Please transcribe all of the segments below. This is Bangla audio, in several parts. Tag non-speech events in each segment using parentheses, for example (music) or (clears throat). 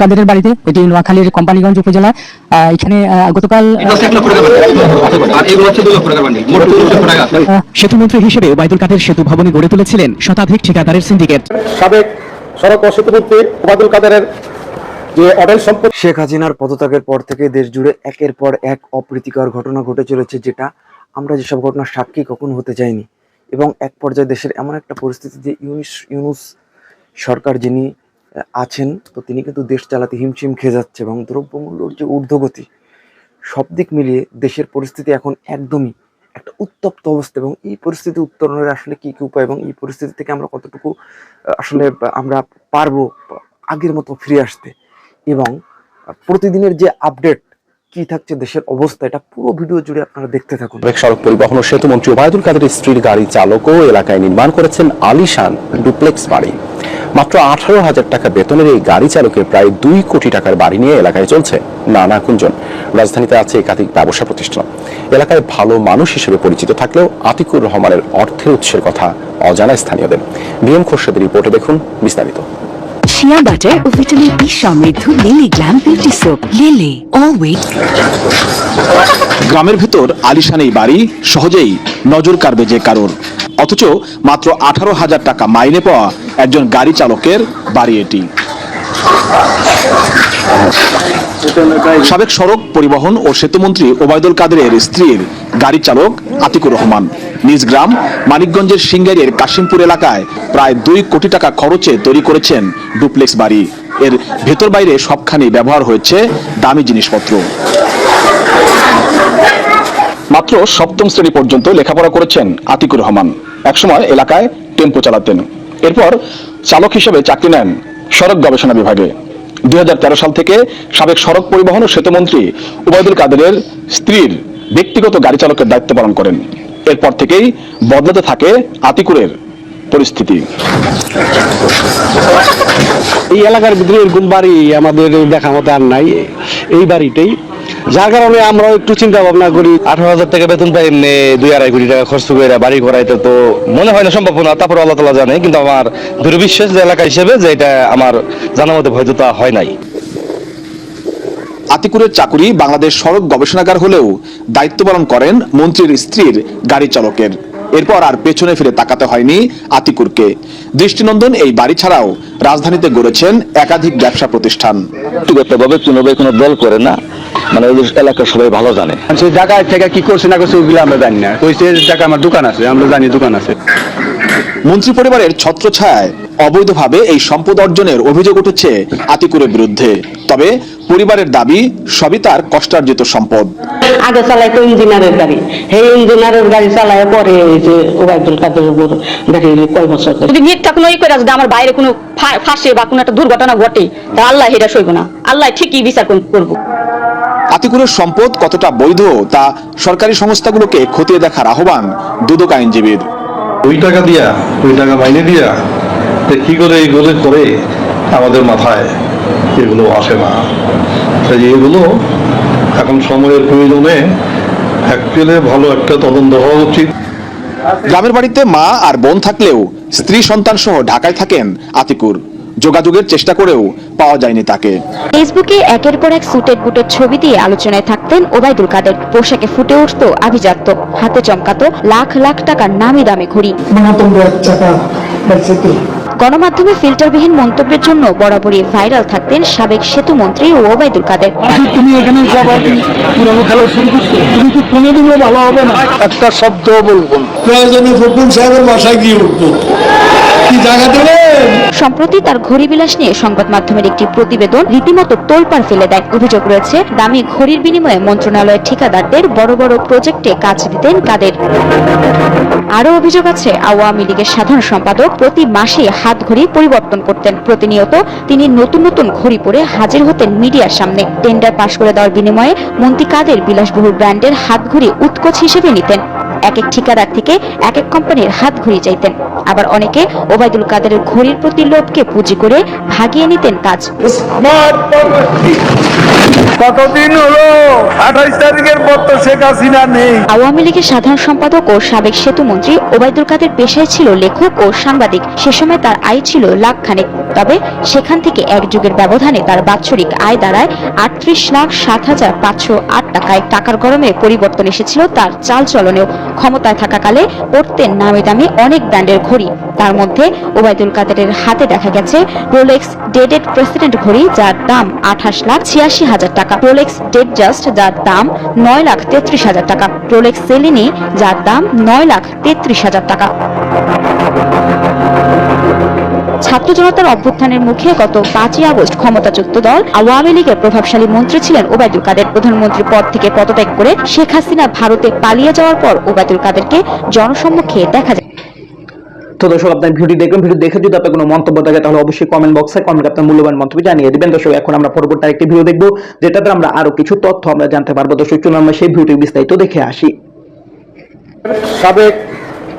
কাদেরের বাড়িতে এটি নোয়াখালীর কোম্পানিগঞ্জ উপজেলা আহ, এখানে গতকাল সেতুমন্ত্রী হিসেবে ওবায়দুল কাদের সেতু ভবনে গড়ে তুলেছিলেন শতাধিক ঠিকাদারের সিন্ডিকেট। সাবেক সড়ক ও সেতুমন্ত্রী ওবায়দুল কাদেরের যে অডেল সম্পত্তি শেখ হাসিনার পদত্যাগের পর থেকে দেশ জুড়ে একের পর এক অপ্রীতিকর ঘটনা ঘটে চলেছে যেটা আমরা যেসব ঘটনার সাক্ষী কখনো হতে চাইনি। এবং এক পর্যায়ে দেশের এমন একটা পরিস্থিতি যে ইউনিস ইউনুস সরকার যিনি আছেন, তো তিনি কিন্তু দেশ চালাতে হিমশিম খেয়ে যাচ্ছে এবং দ্রব্যমূল্যর যে ঊর্ধ্বগতি, সব দিক মিলিয়ে দেশের পরিস্থিতি এখন একদমই একটা উত্তপ্ত অবস্থা এবং এই পরিস্থিতি উত্তরণের আসলে কি, কী উপায় এবং এই পরিস্থিতি থেকে আমরা কতটুকু আসলে আমরা পারব আগের মতো ফিরে আসতে এবং প্রতিদিনের যে আপডেট কি থাকছে দেশের অবস্থা, এটা পুরো ভিডিও জুড়ে আপনারা দেখতে থাকুন। সড়ক পরিবহন ও সেতুমন্ত্রী ওবায়দুল কাদের স্ত্রীর গাড়ি চালকও এলাকায় নির্মাণ করেছেন আলিশান ডুপ্লেক্স বাড়ি। মাত্র আঠারো হাজার টাকা বেতনের এই গাড়ি চালকের প্রায় দুই কোটি টাকার বাড়ি নিয়ে এলাকায় চলছে নানা কুঞ্জন রাজধানীতে আছে একাধিক ব্যবসা প্রতিষ্ঠান। এলাকায় ভালো মানুষ হিসেবে পরিচিত থাকলেও আতিকুর রহমানের অর্থের উৎসের কথা অজানা স্থানীয়দের। বিএম খোরশেদের রিপোর্টে দেখুন বিস্তারিত। শিয়া বাটার ও ভিটামিন ই সমৃদ্ধ Lily Glam Beauty soap Lily always গ্রামের ভেতর আলিশান এই বাড়ি সহজেই নজর কাড়বে যে কারোর। অথচ মাত্র আঠারো হাজার টাকা মাইনে পাওয়া একজন গাড়ি চালকের বাড়ি এটি। সাবেক সড়ক পরিবহন ও সেতুমন্ত্রী ওবায়দুল কাদেরের স্ত্রীর গাড়ি চালক আতিকুর রহমান। নিজ গ্রাম মানিকগঞ্জের সিঙ্গারির কাশিমপুর এলাকায় প্রায় দুই কোটি টাকা খরচে তৈরি করেছেন ডুপ্লেক্স বাড়ি। এর ভেতর বাইরে সবখানে ব্যবহার হয়েছে দামি জিনিসপত্র। মাত্র সপ্তম শ্রেণি পর্যন্ত লেখাপড়া করেছেন আতিকুর রহমান। একসময় এলাকায় টেম্পো চালাতেন। এরপর চালক হিসেবে চাকরি নেন সড়ক গবেষণা বিভাগে। দুই হাজার তেরো সাল থেকে সাবেক সড়ক পরিবহন ও সেতুমন্ত্রী উবায়দুল কাদেরের স্ত্রীর ব্যক্তিগত গাড়ি চালকের দায়িত্ব পালন করেন। এরপর থেকেই বদলাতে থাকে আতিকুরের পরিস্থিতি। এই এলাকার ভিতরে এরকম বাড়ি আমাদের দেখা মতো আর নাই। এই বাড়িটাই যার কারণে আমরা একটু চিন্তা ভাবনা করি। আঠারো হাজার টাকা বেতন পাই এমনি দুই আড়াই কোটি টাকা খরচ করে বাড়ি করাইতে তো মনে হয় না সম্ভব না তারপর আল্লাহ তালা জানে কিন্তু আমার দুর্বিশ্বাস বিশ্বাস যে এলাকা হিসেবে যে এটা আমার জানার মধ্যে হয়তো তা হয় নাই। আতিকুরের চাকুরি বাংলাদেশ সড়ক গবেষণাগার হলেও দায়িত্ব পালন করেন মন্ত্রীর স্ত্রীর গাড়ি চালকের। এরপর আর পেছনে ফিরে তাকাতে হয়নি আতিকুরকে। দৃষ্টিনন্দন এই বাড়ি ছাড়াও রাজধানীতে গড়েছেন একাধিক ব্যবসা প্রতিষ্ঠান। ব্যক্তিগতভাবে কোনোভাবে কোনো দল করে না। মানে ওদের এলাকার সবাই ভালো জানে। সেই জায়গায় থেকে কি করছে না করছে ওগুলো আমরা জানি না। কইছে জায়গায় আমার দোকান আছে আমরা জানি দোকান আছে। মন্ত্রী পরিবারের ছত্রছায়ায় অবৈধভাবে এই সম্পদ অর্জনের অভিযোগ উঠেছে আতিকুরের বিরুদ্ধে। তবে পরিবারের দাবি সবই তার কষ্টার্জিত সম্পদ। আগে চালাইতো ইঞ্জিনিয়ারের গাড়ি। সেই ইঞ্জিনিয়ারের গাড়ি চালায় পরে এই যে ওবায়দুল কাদের উপর গাড়ি কয় বছর যদি মিথ্যা কোনো ই করে যদি আমার বাইরে কোনো ফাঁসে বা কোনো একটা দুর্ঘটনা ঘটে তা আল্লাহ এটা সইব না। আল্লাহ ঠিকই বিচার করব। আতিকুরের সম্পদ কতটা বৈধ তা সরকারি সংস্থাগুলোকে খতিয়ে দেখার আহ্বান দুদক আইনজীবীর। ওই টাকা দিয়া ওই টাকা মাইনে দিয়া তো কি করে এইগুলো করে আমাদের মাথায় এগুলো আসে না? তাই এগুলো এখন সময়ের প্রয়োজনে অ্যাকচুয়ালি ভালো একটা তদন্ত হওয়া উচিত। গ্রামের বাড়িতে মা আর বোন থাকলেও স্ত্রী সন্তান সহ ঢাকায় থাকেন আতিকুর। যোগাযোগের চেষ্টা করেও পাওয়া যায়নি তাকে। ফেসবুকে একের পর এক সুটেড বুটের ছবি দিয়ে আলোচনায় থাকতেন ওবায়দুল কাদের। পোশাকে ফুটে উঠতো আভিজাত্য। হাতে চমকাতো লাখ লাখ টাকার নামি দামি ঘড়ি। গণমাধ্যমে ফিল্টারবিহীন মন্তব্যের জন্য বরাবরই ভাইরাল থাকতেন সাবেক সেতু মন্ত্রী ওবায়দুল কাদের। তুমি এখানে খেলা শুরু করছ তুমি কি দিলে ভালো হবে না? একটা শব্দ বলব প্রয়োজনে ফকুল সাহেবের বাসায় গিয়ে উঠবো। কি জায়গা দেবেন সম্প্রতি তার ঘড়ি বিলাস নিয়ে সংবাদ মাধ্যমের একটি প্রতিবেদন রীতিমতো তোলপাড় ফেলে দেয়। অভিযোগ রয়েছে দামি ঘড়ির বিনিময়ে মন্ত্রণালয়ের ঠিকাদারদের বড় বড় প্রজেক্টে কাজ দিতেন কাদের। আরও অভিযোগ আছে, আওয়ামী লীগের সাধারণ সম্পাদক প্রতি মাসে হাত ঘড়ি পরিবর্তন করতেন। প্রতিনিয়ত তিনি নতুন নতুন ঘড়ি পরে হাজির হতেন মিডিয়ার সামনে। টেন্ডার পাশ করে দেওয়ার বিনিময়ে মন্ত্রী কাদের বিলাসবহুল ব্র্যান্ডের হাত ঘড়ি উৎকোচ হিসেবে নিতেন। এক এক ঠিকাদার থেকে এক এক কোম্পানির হাত ঘুরিয়ে চাইতেন। আবার অনেকে ওবায়দুল কাদেরের ঘড়ির প্রতি লোভকে পুঁজি করে ভাগিয়ে নিতেন কাজ। কতদিন হলো? আঠাইশ তারিখের পর তো শেখ হাসিনা নেই। আওয়ামী লীগের সাধারণ সম্পাদক ও সাবেক সেতু মন্ত্রী ওবায়দুল কাদের পেশায় ছিল লেখক ও সাংবাদিক। সে সময় তার আয় ছিল লাখ খানেক তবে সেখান থেকে এক যুগের ব্যবধানে তার বাৎসরিক আয় দাঁড়ায় আটত্রিশ লাখ সাত হাজার পাঁচশো আট টাকায়। টাকার গরমে পরিবর্তন এসেছিল তার চাল চলনেও ক্ষমতায় থাকাকালে পড়তেন নামে দামি অনেক ব্র্যান্ডের ঘড়ি। তার মধ্যে ওবায়দুল কাদেরের হাতে দেখা গেছে রোলেক্স ডেডেড প্রেসিডেন্ট ঘড়ি, যার দাম আঠাশ লাখ ছিয়াশি হাজার টাকা। রোলেক্স ডেড জাস্ট যার দাম নয় লাখ তেত্রিশ হাজার টাকা। রোলেক্স সেলিনি যার দাম নয় লাখ তেত্রিশ হাজার টাকা। ছাত্র জনতার অভ্যুত্থানের মুখে গত পাঁচই আগস্ট ক্ষমতাচ্যুত দল আওয়ামী লীগের প্রভাবশালী মন্ত্রী ছিলেন ওবায়দুল কাদের। প্রধানমন্ত্রী পদ থেকে পদত্যাগ করে শেখ হাসিনা ভারতে পালিয়ে যাওয়ার পর ওবায়দুল কাদেরকে জনসম্মুখে দেখা যায়। তো দর্শক আপনার ভিডিও দেখবেন ভিডিও দেখে যদি আপনার কোনো মন্তব্য থাকে তাহলে অবশ্যই কমেন্ট বক্সে কমেন্ট আপনার মূল্যবান মন্তব্য জানিয়ে দিবেন। দর্শক এখন আমরা পরবর্তী আরেকটি ভিডিও দেখব যেটাতে আমরা আরও কিছু তথ্য আমরা জানতে পারব। দর্শক চলুন আমরা সেই ভিডিও বিস্তারিত দেখে আসি। সাবেক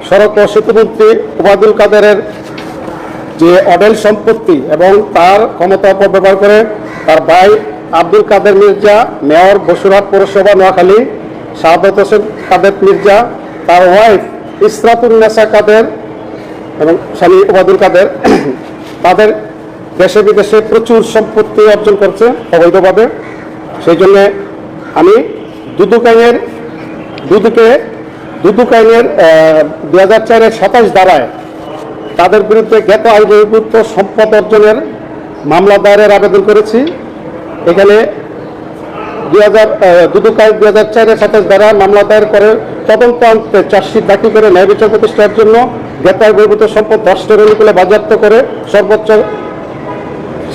সড়ক ও সেতুমন্ত্রী ওবায়দুল কাদেরের যে অডেল সম্পত্তি এবং তার ক্ষমতা অপব্যবহার করে তার ভাই আব্দুল কাদের মির্জা, মেয়র বসুরহাট পৌরসভা নোয়াখালী, শাহাদত হোসেন কাদের মির্জা, তার ওয়াইফ ইসরাতুল নেসা কাদের এবং স্বামী ওবায়দুল কাদের, তাদের দেশে বিদেশে প্রচুর সম্পত্তি অর্জন করছে অবৈধভাবে। সেই জন্যে আমি দুদুক আইনের দুদুকে দুদুক আইনের দুই হাজার চারের সাতাশ ধারায় তাদের বিরুদ্ধে জ্ঞাত বহির্ভূত সম্পদ অর্জনের মামলা দায়েরের আবেদন করেছি। এখানে দুই হাজার দুদুক আইন দুই হাজার চারের সাতাশ দ্বারা মামলা দায়ের করে তদন্ত আনতে চার্জশিট দাখিল করে ন্যায় বিচার প্রতিষ্ঠার জন্য জ্ঞাত আয় বহির্ভূত সম্পদ দশটার অনুকূলে বাজেয়াপ্ত করে সর্বোচ্চ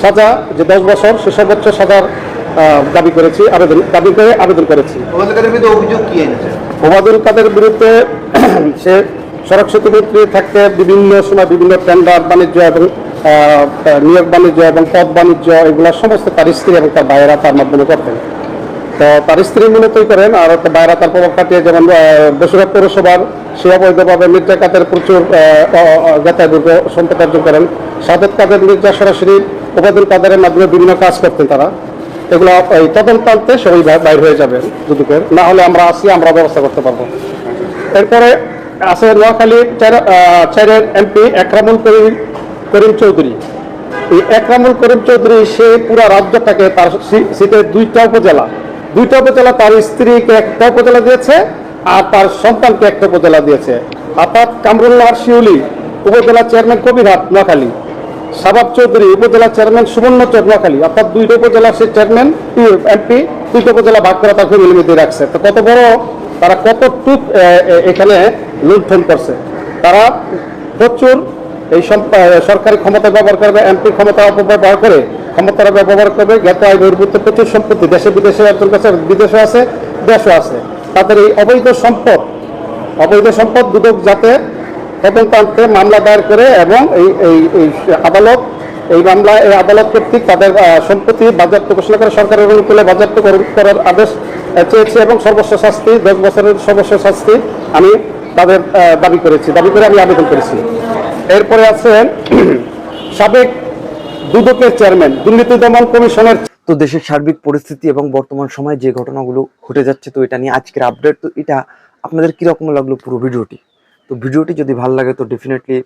সাজা যে দশ বছর সে সর্বোচ্চ সাজার দাবি করেছি আবেদন দাবি করে আবেদন করেছি। ওবায়দুল কাদের বিরুদ্ধে (clears throat) সে সড়ক সেতু মন্ত্রী থাকতে বিভিন্ন সময় বিভিন্ন টেন্ডার বাণিজ্য এবং নিয়োগ বাণিজ্য এবং পথ বাণিজ্য, এগুলো সমস্ত তার স্ত্রী এবং তার ভাইয়েরা তার মাধ্যমে করতেন। তো তার স্ত্রী মূলতই করেন আর ভাইয়েরা তার প্রভাব কাটিয়ে যেমন বসুরহাট পৌরসভার সে অবৈধভাবে মির্জা কাদের প্রচুর যাতায়াত সম্পদ অর্জন করেন। সাদেক কাদের মির্জা সরাসরি ওবায়দুল কাদেরের মাধ্যমে বিভিন্ন কাজ করতেন তারা। এগুলো এই তদন্তান্তে সবাই বাই- বাইর হয়ে যাবে দুদুকের। না হলে আমরা আসি, আমরা ব্যবস্থা করতে পারব। এরপরে আছে নোয়াখালী চার- চারের এমপি একরামুল করিম করিম চৌধুরী। এই একরামুল করিম চৌধুরী, সে পুরো রাজ্যটাকে তার সিটের দুইটা উপজেলা। দুইটা উপজেলা তার স্ত্রীকে একটা উপজেলা দিয়েছে আর তার সন্তানকে একটা উপজেলা দিয়েছে। অর্থাৎ কামরুল্লাহ শিউলি, উপজেলা চেয়ারম্যান কবিরহাট, নোয়াখালী। সাবাব চৌধুরী, উপজেলা চেয়ারম্যান সুবর্ণচর, নোয়াখালী। অর্থাৎ দুইটা উপজেলা সে চেয়ারম্যান, এমপি, দুইটা উপজেলা ভাগ করে তার ফ্যামিলি রাখছে। তো কত বড় তারা কতটুক এখানে লুণ্ঠন করছে। তারা প্রচুর এই সরকারি ক্ষমতা ব্যবহার করবে এমপি ক্ষমতা অপব্যবহার করে ক্ষমতার ব্যবহার করবে, জ্ঞাত আয় বহির্ভূত, প্রচুর সম্পত্তি দেশে বিদেশে একজন কাছে বিদেশে আছে, দেশও আছে। তাদের এই অবৈধ সম্পদ অবৈধ সম্পদ দুদক যাতে তদন্ত আনতে মামলা দায়ের করে এবং এই এই আদালত, এই মামলা এই আদালত কর্তৃক তাদের সম্পত্তি বাজেয়াপ্ত ঘোষণা করে সরকারের অনুকূলে বাজেয়াপ্ত করার আদেশ চেয়েছে এবং সর্বোচ্চ শাস্তি, দশ বছরের সর্বোচ্চ শাস্তি আমি তাদের দাবি করেছি। দাবি করে আমি আবেদন করেছি। এরপরে আছেন সাবেক দুদকের চেয়ারম্যান, দুর্নীতি দমন কমিশনের তো দেশের সার্বিক পরিস্থিতি এবং বর্তমান সময়ে যে ঘটনাগুলো ঘটে যাচ্ছে, তো এটা নিয়ে আজকের আপডেট তো এটা আপনাদের কীরকম লাগল পুরো ভিডিওটি? তো ভিডিওটি যদি ভালো লাগে, তো ডেফিনেটলি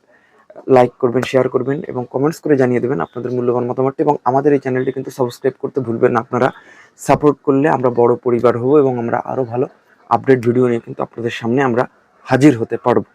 লাইক করবেন শেয়ার করবেন এবং কমেন্টস করে জানিয়ে দেবেন আপনাদের মূল্যবান মতামতটি এবং আমাদের এই চ্যানেলটি কিন্তু সাবস্ক্রাইব করতে ভুলবেন না। আপনারা সাপোর্ট করলে আমরা বড় পরিবার হব এবং আমরা আরও ভালো আপডেট ভিডিও নিয়ে কিন্তু আপনাদের সামনে আমরা হাজির হতে পারব।